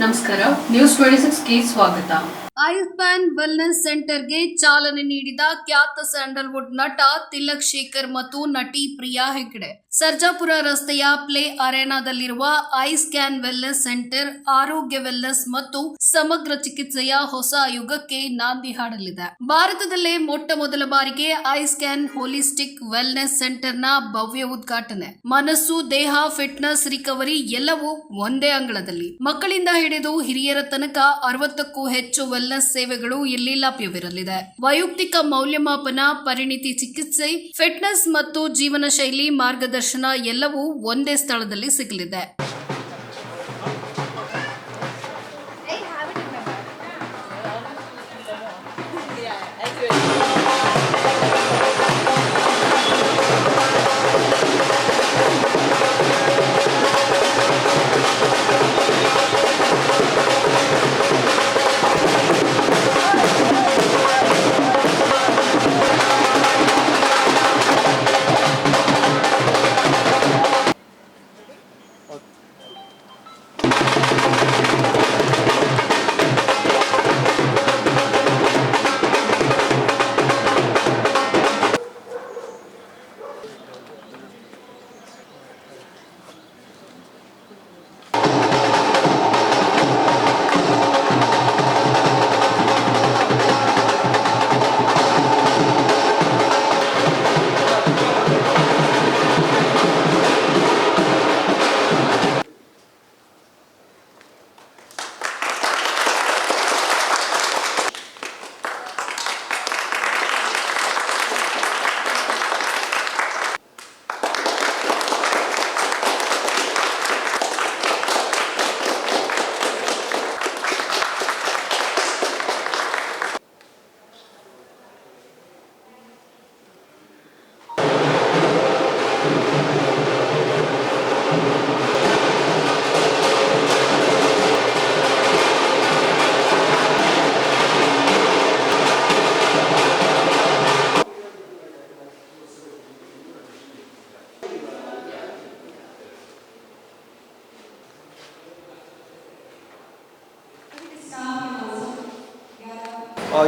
ನಮಸ್ಕಾರ news twenty ಸಿಕ್ಸ್ಗೆ ಸ್ವಾಗತ. Ayushman wellness ಸೆಂಟರ್ಗೆ ಚಾಲನೆ ನೀಡಿದ ಖ್ಯಾತ ಸ್ಯಾಂಡಲ್ವುಡ್ ನಟ ತಿಲಕ್ ಶೇಖರ್ ಮತ್ತು ನಟಿ ಪ್ರಿಯಾ ಹೆಗ್ಡೆ. ಸರ್ಜಾಪುರ ರಸ್ತೆಯ ಪ್ಲೇ ಅರೆನಾದಲ್ಲಿರುವ ಐ ಸ್ಕ್ಯಾನ್ ವೆಲ್ನೆಸ್ ಸೆಂಟರ್ ಆರೋಗ್ಯ ವೆಲ್ನೆಸ್ ಮತ್ತು ಸಮಗ್ರ ಚಿಕಿತ್ಸೆಯ ಹೊಸ ಯುಗಕ್ಕೆ ನಾಂದಿ ಹಾಡಲಿದೆ. ಭಾರತದಲ್ಲೇ ಮೊಟ್ಟ ಮೊದಲ ಬಾರಿಗೆ ಐ ಸ್ಕ್ಯಾನ್ ಹೋಲಿಸ್ಟಿಕ್ ವೆಲ್ನೆಸ್ ಸೆಂಟರ್ನ ಭವ್ಯ ಉದ್ಘಾಟನೆ. ಮನಸ್ಸು, ದೇಹ, ಫಿಟ್ನೆಸ್, ರಿಕವರಿ ಎಲ್ಲವೂ ಒಂದೇ ಅಂಗಳದಲ್ಲಿ. ಮಕ್ಕಳಿಂದ ಹಿಡಿದು ಹಿರಿಯರ ತನಕ ಅರವತ್ತಕ್ಕೂ ಹೆಚ್ಚು ವೆಲ್ನೆಸ್ ಸೇವೆಗಳು ಇಲ್ಲಿ ಲಭ್ಯವಿರಲಿದೆ. ವೈಯಕ್ತಿಕ ಮೌಲ್ಯಮಾಪನ, ಪರಿಣಿತಿ ಚಿಕಿತ್ಸೆ, ಫಿಟ್ನೆಸ್ ಮತ್ತು ಜೀವನ ಶೈಲಿ ಮಾರ್ಗದರ್ಶನ ಎಲ್ಲವೂ ಒಂದೇ ಸ್ಥಳದಲ್ಲಿ ಸಿಗಲಿದೆ.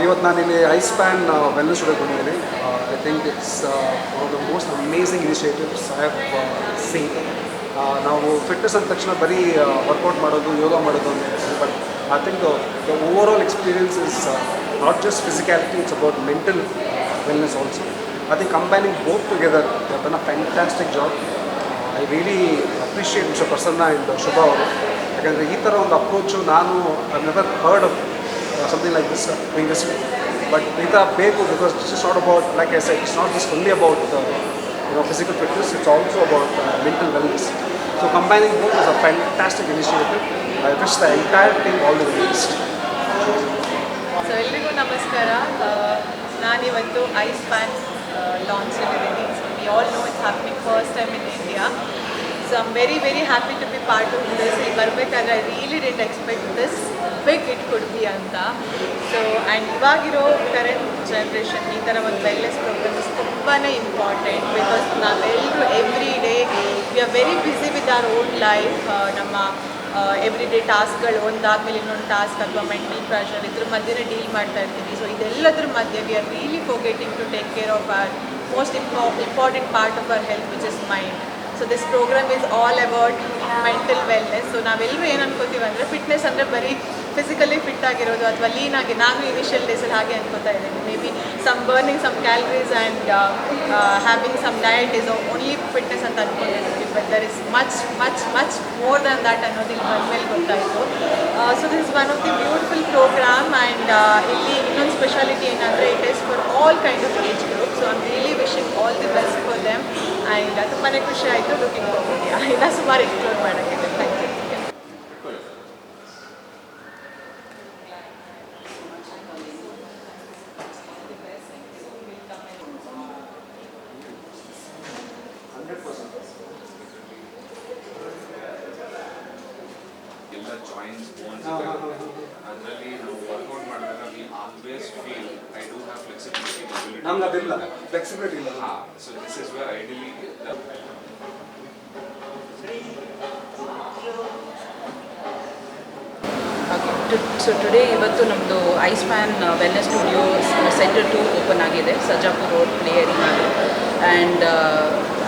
ಇವತ್ತು ನಾನು ಇಲ್ಲಿ ಐಸ್ ಪ್ಯಾನ್ ವೆಲ್ನೆಸ್ ಸ್ಟುಡಿಯೋಗೆ ಬಂದಿದ್ದೀನಿ I think it's one of the most amazing initiatives I have seen ನಾವು ಫಿಟ್ನೆಸ್ ಅಂದ ತಕ್ಷಣ ಬರೀ ವರ್ಕೌಟ್ ಮಾಡೋದು, ಯೋಗ ಮಾಡೋದು ಅಂತ but I think the overall experience is not just physicality it's about mental wellness also I think combining both together than a fantastic job I really appreciate mister Prasanna ಇಂದ ಶುಭ ಅವರು. ಯಾಕಂದರೆ ಈ ಥರ ಒಂದು ಅಪ್ರೋಚು ನಾನು I never heard of something like this uh, previously. But ಈ ಥರ ಬೇಕು because it's just not about, like I said, it's not just only about uh, you know, physical fitness, it's also about uh, mental wellness. So combining both is a fantastic initiative. I wish the entire team all the very best. So ಎಲ್ರಿಗೂ ನಮಸ್ಕಾರ ನಾನಿವತ್ತು ice pan launch ಮಾಡಿದ್ದೀನಿ so we all know it's happening first time in India so I'm very very happy to be part of this ಇಲ್ಲಿ ಬರಬೇಕಾದ್ರೆ I really didn't expect this Big it could be ಅಂತ. So and ಇವಾಗಿರೋ current generation ಈ ಥರ ಒಂದು wellness programmes ತುಂಬಾ important because ನಾವೆಲ್ಲರೂ every day we are very busy with our own life ನಮ್ಮ ಎವ್ರಿ ಡೇ ಟಾಸ್ಕ್ಗಳು ಒಂದಾದ್ಮೇಲೆ ಇನ್ನೊಂದು ಟಾಸ್ಕ್ ಅಥವಾ ಮೆಂಟಲ್ ಪ್ರೆಷರ್ ಇದ್ರ ಮಧ್ಯೆ ಡೀಲ್ ಮಾಡ್ತಾ ಇರ್ತೀವಿ. ಸೊ ಇದೆಲ್ಲದ್ರ ಮಧ್ಯೆ we are really forgetting to take care of our most ಇಂಪಾ important part of our health which is mind so this programme is all about mental wellness so ನಾವೆಲ್ಲರೂ ಏನು ಅನ್ಕೋತೀವಿ ಅಂದರೆ fitness ಅಂದರೆ ಬರೀ ಫಿಸಿಕಲಿ ಫಿಟ್ ಆಗಿರೋದು ಅಥವಾ lean ಆಗಿ, ನಾನು initial ಡೇಸಲ್ಲಿ ಹಾಗೆ ಅನ್ಕೋತಾ ಇದ್ದೀನಿ. May be some burning some calories and having some diet is only fitness ಅಂತ ಅನ್ಕೊಂಡಿದ್ದೀವಿ but there is much much much more than that ಅನ್ನೋದು ಇಲ್ಲಿ ಬಂದಮೇಲೆ ಗೊತ್ತಾಯಿತು. So this is one of the beautiful programme and ಇಲ್ಲಿ ಇನ್ನೊಂದು speciality ಏನಂದರೆ it is for all kind of age group so really wishing all the best for them and ತುಂಬಾ ಖುಷಿ ಆಯಿತು ಲುಕಿಂಗ್ ಫಾರ್ವರ್ಡ್ ಇಲ್ಲ ಸುಮಾರು ಎಕ್ಸ್ಪ್ಲೋರ್ ಮಾಡೋಕ್ಕಿದೆ ಥ್ಯಾಂಕ್ ಯು ಎಲ್ಲ joints bones ಹಾ, ಹಾ, ಹಾ. ಅದರಲ್ಲಿ ನಾವು ವರ್ಕೌಟ್ ಮಾಡಿದಾಗ we always feel I do have flexibility ನಮ್ಗೆ ಅದಿಲ್ಲ. ಫ್ಲೆಕ್ಸಿಬಿಲಿಟಿ ಇಲ್ಲ. ಹಾಂ so this is where ideally so today ಇವತ್ತು ನಮ್ಮದು ice man wellness studio centre to open ಆಗಿದೆ. ಸರ್ಜಾಪುರ್ ರೋಡ್ ಪ್ಲೇ ಏರಿಯಾದಲ್ಲಿ and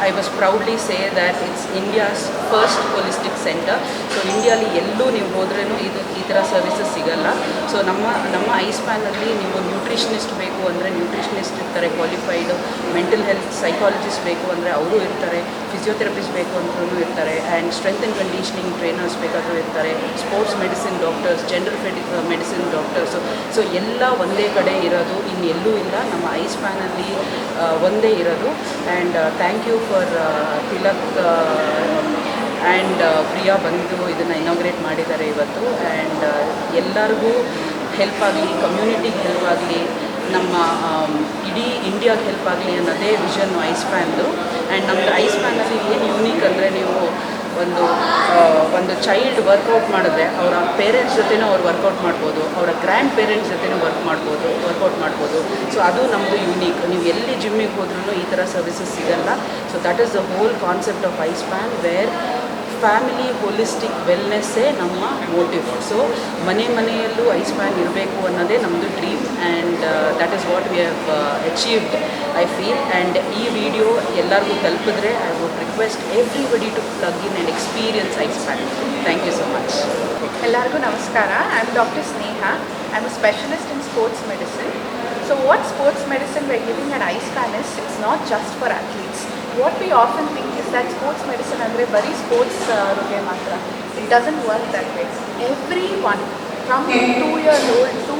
I was proudly say that it's India's first holistic centre so ಇಂಡಿಯಾಲಿ ಎಲ್ಲೂ ನೀವು ಹೋದ್ರೂ ಇದು ಈ ಥರ ಸರ್ವಿಸಸ್ ಸಿಗಲ್ಲ. ಸೊ ನಮ್ಮ ನಮ್ಮ ಐಸ್ಮ್ಯಾನಲ್ಲಿ ನೀವು ನ್ಯೂಟ್ರಿಷನಿಸ್ಟ್ ಬೇಕು ಅಂದರೆ ನ್ಯೂಟ್ರಿಷನಿಸ್ಟ್ ಇರ್ತಾರೆ ಕ್ವಾಲಿಫೈಡ್ ಮೆಂಟಲ್ ಹೆಲ್ತ್ ಸೈಕಾಲಜಿಸ್ಟ್ ಬೇಕು ಅಂದರೆ ಅವರು ಇರ್ತಾರೆ ಫಿಸಿಯೋಥೆರಪಿಸ್ಟ್ ಬೇಕು ಅಂದ್ರೂ ಇರ್ತಾರೆ and strength and conditioning trainers ಬೇಕಾದರೂ ಇರ್ತಾರೆ ಸ್ಪೋರ್ಟ್ಸ್ ಮೆಡಿಸಿನ್ ಡಾಕ್ಟರ್ಸ್ ಜನರಲ್ ಫೆಡಿ ಮೆಡಿಸಿನ್ ಡಾಕ್ಟರ್ಸು ಸೊ ಎಲ್ಲ ಒಂದೇ ಕಡೆ ಇರೋದು ಇನ್ನೆಲ್ಲೂ ಇಲ್ಲ. ನಮ್ಮ ಐಸ್ ಪ್ಯಾನಲ್ಲಿ ಒಂದೇ ಇರೋದು. And thank you for Tilak and Priya ಬಂದು ಇದನ್ನು ಇನಾಗ್ರೇಟ್ ಮಾಡಿದ್ದಾರೆ ಇವತ್ತು. ಆ್ಯಂಡ್ ಎಲ್ಲರಿಗೂ ಹೆಲ್ಪ್ ಆಗಲಿ ಕಮ್ಯುನಿಟಿಗೆ ಹೆಲ್ಪ್ ಆಗಲಿ ನಮ್ಮ ಆಮ್, ಇಡೀ ಇಂಡಿಯಾಗೆ ಹೆಲ್ಪ್ ಆಗಲಿ ಅನ್ನೋದೇ ವಿಷನ್ ಐಸ್ ಪ್ಯಾನ್ದು ಆ್ಯಂಡ್ ನಮ್ಮದು ಐಸ್ ಪ್ಯಾನಲ್ಲಿ ಏನು ಯೂನಿಕ್ ಅಂದರೆ ನೀವು ಒಂದು ಒಂದು ಚೈಲ್ಡ್ ವರ್ಕೌಟ್ ಮಾಡಿದ್ರೆ ಅವರ ಪೇರೆಂಟ್ಸ್ ಜೊತೆನೂ ಅವ್ರು ವರ್ಕೌಟ್ ಮಾಡ್ಬೋದು, ಅವರ ಗ್ರ್ಯಾಂಡ್ ಪೇರೆಂಟ್ಸ್ ಜೊತೆನೂ ವರ್ಕ್ ಮಾಡ್ಬೋದು ವರ್ಕೌಟ್ ಮಾಡ್ಬೋದು. ಸೊ ಅದು ನಮ್ಮದು ಯುನೀಕ್ ನೀವು ಎಲ್ಲಿ ಜಿಮ್ಮಿಗೆ ಹೋದ್ರೂ ಈ ಥರ ಸರ್ವಿಸಸ್ ಸಿಗಲ್ಲ. So that is the whole concept of ice pan where family holistic ವೆಲ್ನೆಸ್ಸೇ ನಮ್ಮ ಮೋಟಿವ್ ಸೊ ಮನೆ ಮನೆಯಲ್ಲೂ ಐಸ್ ಪ್ಯಾನ್ ಇರಬೇಕು ಅನ್ನೋದೇ ನಮ್ಮದು dream and that is what we have achieved I feel and ಈ ವಿಡಿಯೋ ಎಲ್ಲರಿಗೂ ತಲುಪಿದ್ರೆ I would request everybody to plug in and experience ice pan thank you so much ಎಲ್ಲರಿಗೂ ನಮಸ್ಕಾರ. I am doctor Sneha I am specialist in sports medicine So what sports medicine we're giving at ISPAN is, it's not just for athletes. What we often think is that sports medicine andre bari sports roge uh, mantra. It doesn't work that way. Everyone from 2 years old to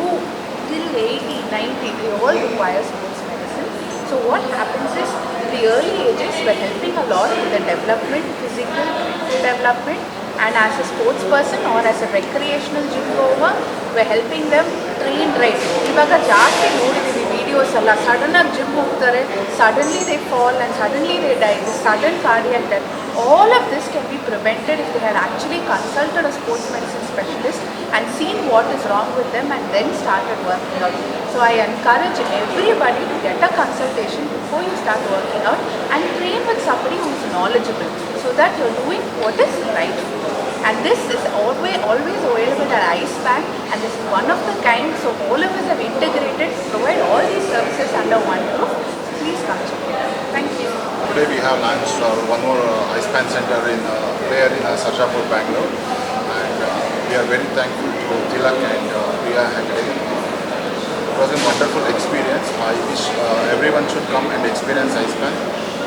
till 80, 90, they all require sports medicine. So what happens is, the early ages we're helping a lot with the development, physical development and as a sports person or as a recreational gym goer, we're helping them train right ಇವಾಗ ಜಾಸ್ತಿ ನೋಡಿದ್ದೀವಿ videos ಎಲ್ಲ ಸಡನ್ನಾಗಿ gym ಹೋಗ್ತಾರೆ suddenly they fall and suddenly they die sudden cardiac death all of this can be prevented if they had actually consulted a sports medicine specialist and seen what is wrong with them and then started working out. So I encourage everybody to get a consultation before you start working out and train with somebody who is knowledgeable so that you're doing what is right for you. And this is always always available at iSpan and this is one of the kind so all of us have integrated to provide all these services under one roof. So please come check it out. Thank you. Today we have launched uh, one more uh, iSpan center in uh, there in uh, Sarjapur, Bangalore, and uh, we are very thankful to Tilak and uh, Priya Hegde. It was a wonderful experience. I wish uh, everyone should come and experience iSpan.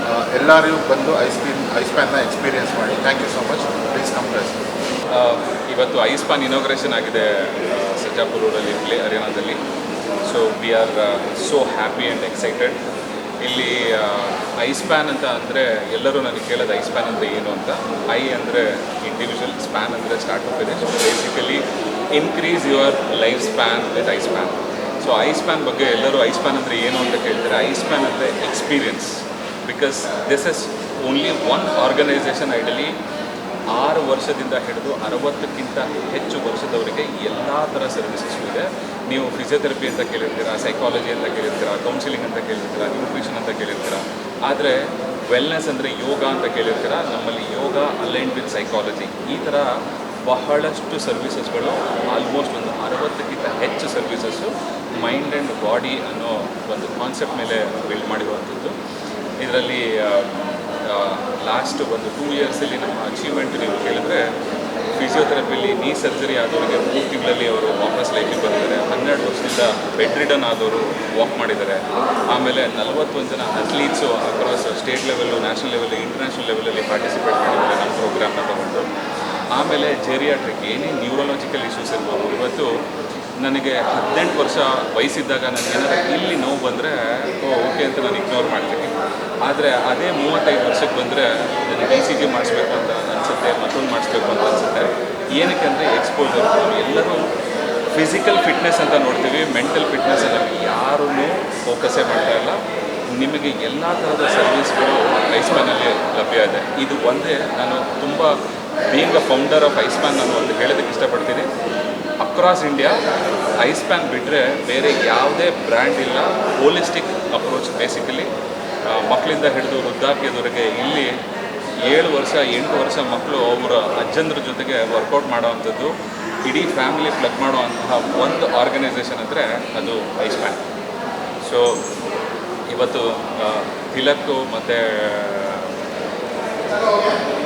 Uh, ಎಲ್ಲರೂ ಬಂದು ಐಸ್ಪಿನ್ ಐಸ್ಪ್ಯಾನ್ನ experience ಮಾಡಿ thank you so much please come plus ಇವತ್ತು ice pan inauguration ಆಗಿದೆ ಸರ್ಜಾಪುರ ರೋಡಲ್ಲಿ play ಅರೇನಾದಲ್ಲಿ so we are so happy and excited ಇಲ್ಲಿ ice pan ಅಂತ ಅಂದರೆ ಎಲ್ಲರೂ ನನಗೆ ಕೇಳೋದು ಐಸ್ಪ್ಯಾನ್ ಅಂದರೆ ಏನು ಅಂತ. ಐ ಅಂದರೆ ಇಂಡಿವಿಜುವಲ್ ಸ್ಪ್ಯಾನ್ ಅಂದರೆ ಸ್ಟಾರ್ಟ್ ಇದೆ so basically increase your life span with ice pan so ice pan ಬಗ್ಗೆ ಎಲ್ಲರೂ ಐಸ್ಪ್ಯಾನ್ ಅಂದರೆ ಏನು ಅಂತ ಕೇಳ್ತಾರೆ? ಐಸ್ಪ್ಯಾನ್ ಅಂದರೆ experience because this is only one organisation ideally ಆರು ವರ್ಷದಿಂದ ಹಿಡಿದು ಅರವತ್ತಕ್ಕಿಂತ ಹೆಚ್ಚು ವರ್ಷದವರಿಗೆ ಎಲ್ಲ ಥರ ಸರ್ವಿಸಸ್ ಇದೆ. ನೀವು ಫಿಸಿಯೋಥೆರಪಿ ಅಂತ ಕೇಳಿರ್ತೀರಾ ಸೈಕಾಲಜಿ ಅಂತ ಕೇಳಿರ್ತೀರಾ ಕೌನ್ಸಿಲಿಂಗ್ ಅಂತ ಕೇಳಿರ್ತೀರಾ ನ್ಯೂಟ್ರಿಷನ್ ಅಂತ ಕೇಳಿರ್ತೀರಾ, ಆದರೆ ವೆಲ್ನೆಸ್ ಅಂದರೆ ಯೋಗ ಅಂತ ಕೇಳಿರ್ತೀರಾ, ನಮ್ಮಲ್ಲಿ ಯೋಗ ಅಲೈನ್ಡ್ ವಿತ್ ಸೈಕಾಲಜಿ ಈ ಥರ ಬಹಳಷ್ಟು ಸರ್ವಿಸಸ್ಗಳು ಆಲ್ಮೋಸ್ಟ್ ಒಂದು ಅರವತ್ತಕ್ಕಿಂತ ಹೆಚ್ಚು ಸರ್ವಿಸಸ್ಸು ಮೈಂಡ್ ಆ್ಯಂಡ್ ಬಾಡಿ ಅನ್ನೋ ಒಂದು ಕಾನ್ಸೆಪ್ಟ್ ಮೇಲೆ ಬಿಲ್ಡ್ ಮಾಡಿರುವಂಥದ್ದು. ಇದರಲ್ಲಿ ಲಾಸ್ಟ್ ಒಂದು ಟೂ ಇಯರ್ಸಲ್ಲಿ ನಮ್ಮ ಅಚೀವ್ಮೆಂಟ್ ನೀವು ಕೇಳಿದ್ರೆ ಫಿಸಿಯೋಥೆರಪಿಲಿ ನೀ ಸರ್ಜರಿ ಆದವರಿಗೆ ಮೂರು ತಿಂಗಳಲ್ಲಿ ಅವರು ವಾಪಸ್ ಲೈಫಿಗೆ ಬರ್ತಾರೆ ಹನ್ನೆರಡು ವರ್ಷದಿಂದ ಬೆಡ್ ರಿಡನ್ ಆದವರು ವಾಕ್ ಮಾಡಿದ್ದಾರೆ. ಆಮೇಲೆ ನಲವತ್ತೊಂದು ಜನ athletes across state level national level international ಲೆವೆಲಲ್ಲಿ ಪಾರ್ಟಿಸಿಪೇಟ್ ಮಾಡಿದ್ದಾರೆ ನಮ್ಮ ಪ್ರೋಗ್ರಾಮ್ನ ತಗೊಂಡು. ಆಮೇಲೆ ಜೆರಿಯಾಟ್ರಿಕ್ ಏನೇ ನ್ಯೂರಲಾಜಿಕಲ್ ಇಶ್ಯೂಸ್ ಇರ್ಬೋದು, ಇವತ್ತು ನನಗೆ ಹದಿನೆಂಟು ವರ್ಷ ವಯಸ್ಸಿದ್ದಾಗ ನನಗೆ ಇಲ್ಲಿ ನೋವು ಬಂದರೆ ಓಕೆ ಅಂತ ನಾನು ಇಗ್ನೋರ್ ಮಾಡ್ತೀನಿ. ಆದರೆ ಅದೇ ಮೂವತ್ತೈದು ವರ್ಷಕ್ಕೆ ಬಂದರೆ ನನಗೆ ಇ ಸಿ ಜಿ ಮಾಡಿಸ್ಬೇಕು ಅಂತ ಅನಿಸುತ್ತೆ, ಮತ್ತೊಂದು ಮಾಡಿಸ್ಬೇಕು ಅಂತ ಅನಿಸುತ್ತೆ. ಏನಕ್ಕೆ ಅಂದರೆ ಎಕ್ಸ್ಪೋಜರ್ ಎಲ್ಲರೂ ಫಿಸಿಕಲ್ ಫಿಟ್ನೆಸ್ ಅಂತ ನೋಡ್ತೀವಿ ಮೆಂಟಲ್ ಫಿಟ್ನೆಸ್ ಅಂತ. ಯಾರೂ ಫೋಕಸ್ಸೇ ಮಾಡ್ತಾ ಇಲ್ಲ. ನಿಮಗೆ ಎಲ್ಲ ಥರದ ಸರ್ವಿಸ್ಗಳು ಐಸ್ಮ್ಯಾನಲ್ಲಿ ಲಭ್ಯ ಇದೆ. ಇದು ಒಂದೇ, ನಾನು ತುಂಬ being a founder of ice man ನಾನು ಒಂದು ಹೇಳೋದಕ್ಕೆ ಇಷ್ಟಪಡ್ತೀನಿ. ಅಕ್ರಾಸ್ ಇಂಡಿಯಾ ಐಸ್ ಪ್ಯಾನ್ ಬಿಟ್ಟರೆ ಬೇರೆ ಯಾವುದೇ ಬ್ರ್ಯಾಂಡ್ ಇಲ್ಲ. ಹೋಲಿಸ್ಟಿಕ್ ಅಪ್ರೋಚ್ ಬೇಸಿಕಲಿ ಮಕ್ಕಳಿಂದ ಹಿಡಿದು ವೃದ್ಧಾಪ್ಯದವರೆಗೆ ಇಲ್ಲಿ ಏಳು ವರ್ಷ, ಎಂಟು ವರ್ಷ ಮಕ್ಕಳು ಅವರ ಅಜ್ಜಂದ್ರ ಜೊತೆಗೆ ವರ್ಕೌಟ್ ಮಾಡೋವಂಥದ್ದು. ಇಡೀ ಫ್ಯಾಮಿಲಿ ಪ್ಲಗ್ ಮಾಡುವಂತಹ ಒಂದು ಆರ್ಗನೈಸೇಷನ್ ಅಂದರೆ ಅದು ಐಸ್ ಪ್ಯಾನ್ ಸೊ ಇವತ್ತು ತಿಲಕ್ಕು ಮತ್ತು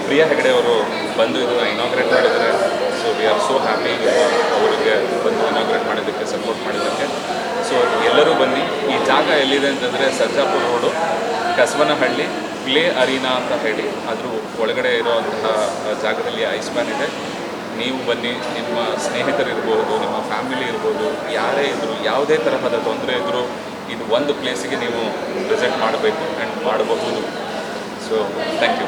ಪ್ರಿಯಾ ಹೆಗಡೆ ಅವರು ಬಂದು ಇದನ್ನು ಇನಾಗ್ರೇಟ್ ಮಾಡಿದ್ದಾರೆ. So we are so happy ಅವರಿಗೆ ಬಂದು ಇನಾಗ್ರೇಟ್ ಮಾಡಿದ್ದಕ್ಕೆ ಸಪೋರ್ಟ್ ಮಾಡಿದ್ದಕ್ಕೆ. ಸೊ ಎಲ್ಲರೂ ಬನ್ನಿ. ಈ ಜಾಗ ಎಲ್ಲಿದೆ ಅಂತಂದರೆ Sarjapura road Kasavanahalli play arena ಅಂತ ಹೇಳಿ. ಅದ್ರ ಒಳಗಡೆ ಇರುವಂತಹ ಜಾಗದಲ್ಲಿ ಐಸ್ ಬ್ಯಾನ್ ಇದೆ. ನೀವು ಬನ್ನಿ. ನಿಮ್ಮ ಸ್ನೇಹಿತರಿರ್ಬೋದು, ನಿಮ್ಮ ಫ್ಯಾಮಿಲಿ ಇರ್ಬೋದು, ಯಾರೇ ಇದ್ದರೂ ಯಾವುದೇ ತರಹದ ತೊಂದರೆ ಇದ್ದರೂ ಇದು ಒಂದು ಪ್ಲೇಸಿಗೆ ನೀವು ವಿಸಿಟ್ ಮಾಡಬೇಕು ಆ್ಯಂಡ್ ಮಾಡಬಹುದು. So thank you